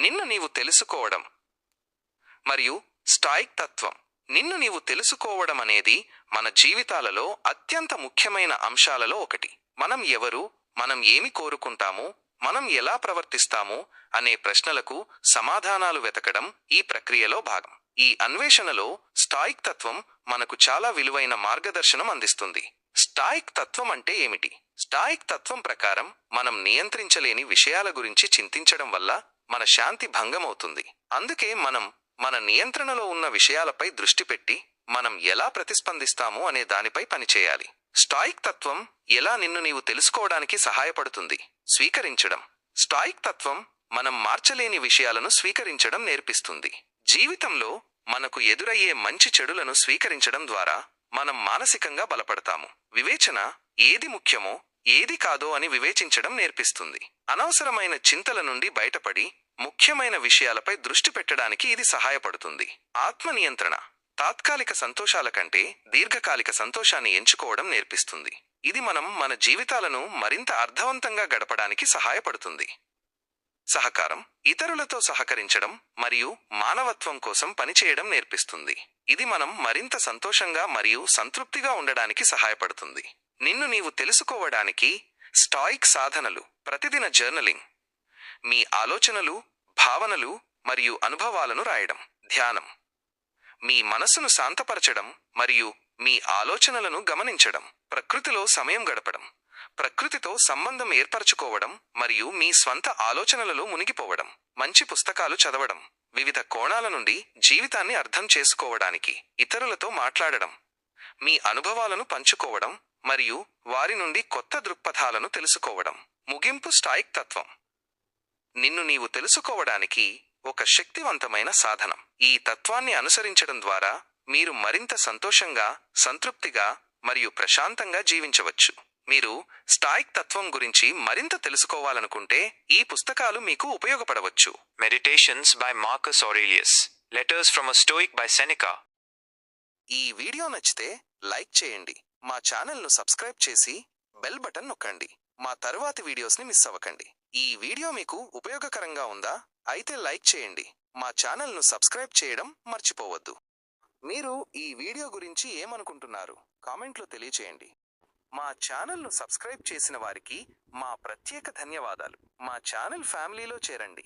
నిన్ను నీవు తెలుసుకోవడం మరియు స్టాయిక్ తత్వం నిన్ను నీవు తెలుసుకోవడం అనేది మన జీవితాలలో అత్యంత ముఖ్యమైన అంశాలలో ఒకటి. మనం ఎవరు? మనం ఏమి కోరుకుంటాము? మనం ఎలా ప్రవర్తిస్తాము? అనే ప్రశ్నలకు సమాధానాలు వెతకడం ఈ ప్రక్రియలో భాగం. ఈ అన్వేషణలో స్టాయిక్ తత్వం మనకు చాలా విలువైన మార్గదర్శనం అందిస్తుంది. స్టాయిక్ తత్వం అంటే ఏమిటి? స్టాయిక్ తత్వం ప్రకారం మనం నియంత్రించలేని విషయాల గురించి చింతించడం వల్ల మన శాంతి భంగమవుతుంది. అందుకే మనం మన నియంత్రణలో ఉన్న విషయాలపై దృష్టి పెట్టి మనం ఎలా ప్రతిస్పందిస్తాము అనే దానిపై పనిచేయాలి. స్టాయిక్ తత్వం ఎలా నిన్ను నీవు తెలుసుకోవడానికి సహాయపడుతుంది స్వీకరించడం. స్టాయిక్ తత్వం మనం మార్చలేని విషయాలను స్వీకరించడం నేర్పిస్తుంది. జీవితంలో మనకు ఎదురయ్యే మంచి చెడులను స్వీకరించడం ద్వారా మనం మానసికంగా బలపడతాము. వివేచన ఏది ముఖ్యమో ఏది కాదో అని వివేచించడం నేర్పిస్తుంది. అనవసరమైన చింతల నుండి బయటపడి ముఖ్యమైన విషయాలపై దృష్టి పెట్టడానికి ఇది సహాయపడుతుంది. ఆత్మ నియంత్రణ తాత్కాలిక సంతోషాల కంటే దీర్ఘకాలిక సంతోషాన్ని ఎంచుకోవడం నేర్పిస్తుంది. ఇది మనం మన జీవితాలను మరింత అర్థవంతంగా గడపడానికి సహాయపడుతుంది. సహకారం ఇతరులతో సహకరించడం మరియు మానవత్వం కోసం పనిచేయడం నేర్పిస్తుంది. ఇది మనం మరింత సంతోషంగా మరియు సంతృప్తిగా ఉండడానికి సహాయపడుతుంది. నిన్ను నీవు తెలుసుకోవడానికి స్టాయిక్ సాధనలు ప్రతిదిన జర్నలింగ్ మీ ఆలోచనలు భావనలు మరియు అనుభవాలను రాయడం ధ్యానం. మీ మనస్సును శాంతపరచడం మరియు మీ ఆలోచనలను గమనించడం ప్రకృతిలో సమయం గడపడం ప్రకృతితో సంబంధం ఏర్పరచుకోవడం మరియు మీ స్వంత ఆలోచనలలో మునిగిపోవడం మంచి పుస్తకాలు చదవడం వివిధ కోణాల నుండి జీవితాన్ని అర్థం చేసుకోవడానికి ఇతరులతో మాట్లాడడం మీ అనుభవాలను పంచుకోవడం మరియు వారి నుండి కొత్త దృక్పథాలను తెలుసుకోవడం. ముగింపు స్టాయిక్ తత్వం. నిన్ను నీవు తెలుసుకోవడానికి ఒక శక్తివంతమైన సాధనం. ఈ తత్వాన్ని అనుసరించడం ద్వారా మీరు మరింత సంతోషంగా సంతృప్తిగా మరియు ప్రశాంతంగా జీవించవచ్చు. మీరు స్టాయిక్ తత్వం గురించి మరింత తెలుసుకోవాలనుకుంటే ఈ పుస్తకాలు మీకు ఉపయోగపడవచ్చు. Meditations by Marcus Aurelius. Letters from a Stoic by Seneca. ఈ వీడియో నచ్చితే లైక్ చేయండి. మా ఛానల్ను సబ్స్క్రైబ్ చేసి బెల్ బటన్ నొక్కండి. మా తరువాతి వీడియోస్ని మిస్ అవ్వకండి. ఈ వీడియో మీకు ఉపయోగకరంగా ఉందా? అయితే లైక్ చేయండి. మా ఛానల్ను సబ్స్క్రైబ్ చేయడం మర్చిపోవద్దు. మీరు ఈ వీడియో గురించి ఏమనుకుంటున్నారు? కామెంట్లో తెలియచేయండి. మా ఛానల్ను సబ్స్క్రైబ్ చేసిన వారికి మా ప్రత్యేక ధన్యవాదాలు. మా ఛానల్ ఫ్యామిలీలో చేరండి.